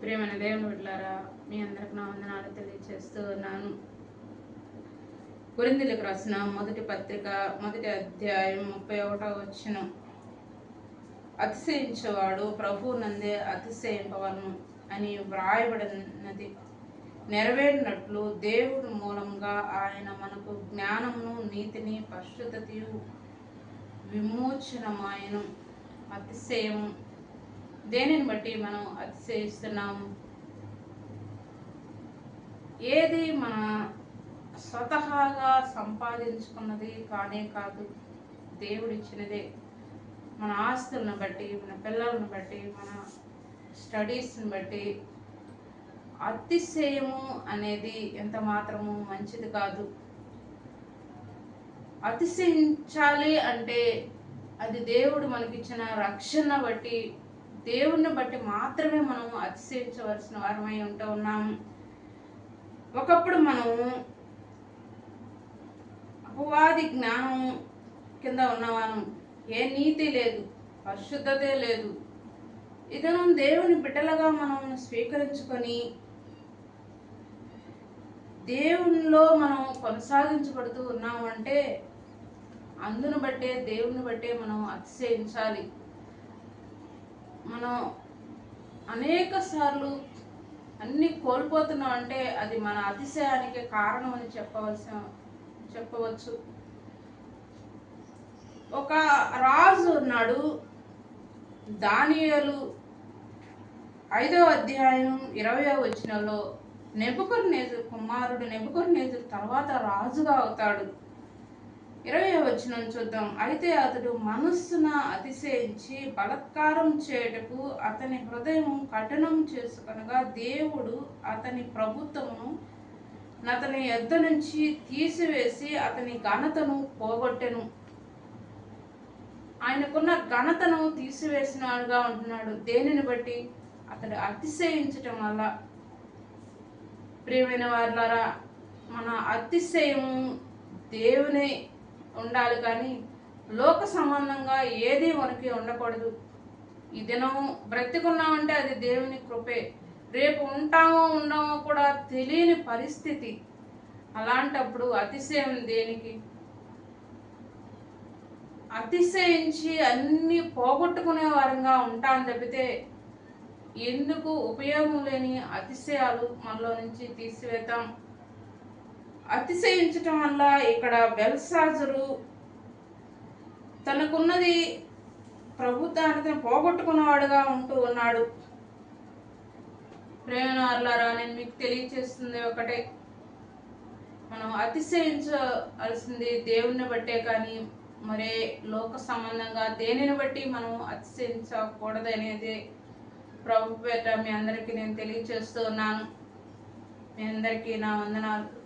ప్రేమైన దేవుని బిడ్డలారా మీ అందరికి నా వందనాలు తెలియజేస్తూ ఉన్నాను. కొరిందులకు రాసిన మొదటి పత్రిక మొదటి అధ్యాయం ముప్పై ఒకటో వచ్చిన అతిశయించేవాడు ప్రభు నందే అతిశయింపవలను అని వ్రాయబడినది. నెరవేరినట్లు దేవుడి మూలంగా ఆయన మనకు జ్ఞానమును నీతిని పరిశుద్ధతయు విమోచనమాయను. అతిశయం దేనిని బట్టి మనం అతిశయిస్తున్నాము? ఏది మన స్వతహాగా సంపాదించుకున్నది కానే కాదు దేవుడిచ్చినదే. మన ఆస్తులను బట్టి మన పిల్లలను బట్టి మన స్టడీస్ని బట్టి అతిశయము అనేది ఎంత మాత్రము మంచిది కాదు. అతిశయించాలి అంటే అది దేవుడు మనకిచ్చిన రక్షణ బట్టి దేవుణ్ణి బట్టి మాత్రమే మనం అతిశయించవలసిన వారమై ఉంటూ ఉన్నాము ఒకప్పుడు మనం అపవాది జ్ఞానం కింద ఉన్నవాను ఏ నీతి లేదు పరిశుద్ధతే లేదు. ఇతను దేవుని బిడ్డలుగా మనం స్వీకరించుకొని దేవునిలో మనం కొనసాగించబడుతూ ఉన్నామంటే అందును బట్టే దేవుని బట్టే మనం అతిశయించాలి. మనం అనేక సార్లు అన్నీ కోల్పోతున్నాం అంటే అది మన అతిశయానికి కారణం అని చెప్పవలసిన చెప్పవచ్చు. ఒక రాజు ఉన్నాడు దానియలు ఐదవ అధ్యాయం ఇరవై వచనంలో నెబుకర్ నేజు కుమారుడు నెబుకర్ నేజు తర్వాత రాజుగా అవుతాడు. వచ్చిన చూద్దాం. అయితే అతడు మనస్సున అతిశయించి బలత్కారం చేయుటకు అతని హృదయం కఠినం చేసుకనగా దేవుడు అతని ప్రభుత్వమును అతని ఎద్ద నుంచి తీసివేసి అతని ఘనతను పోగొట్టెను. ఆయనకున్న ఘనతను తీసివేసినాడుగా ఉంటున్నాడు. దేనిని బట్టి? అతడు అతిశయించటం వల్ల. ప్రియమైన వారులారా మన అతిశయము దేవుని ఉండాలి కానీ లోక సంబంధంగా ఏది మనకి ఉండకూడదు. ఈ దినం బ్రతికున్నామంటే అది దేవుని కృపే. రేపు ఉంటామో ఉండమో కూడా తెలియని పరిస్థితి. అలాంటప్పుడు అతిశయం దేనికి? అతిశయించి అన్నీ పోగొట్టుకునే వారంగా ఉంటాను తప్పితే ఎందుకు ఉపయోగం లేని అతిశయాలు మనలో నుంచి తీసివేతాం? అతిశయించటం వల్ల ఇక్కడ బెల్సాజరు తనకున్నది ప్రభుత్వానికి పోగొట్టుకున్నవాడుగా ఉంటూ ఉన్నాడు. ప్రేమనారులారా నేను మీకు తెలియచేస్తుంది ఒకటే. మనం అతిశయించవలసింది దేవుని బట్టే కానీ మరే లోక సంబంధంగా దేనిని బట్టి మనం అతిశయించకూడదు అనేది ప్రభు పేట మీ అందరికీ నేను తెలియచేస్తూ ఉన్నాను. మీ అందరికీ నా వందనాలు.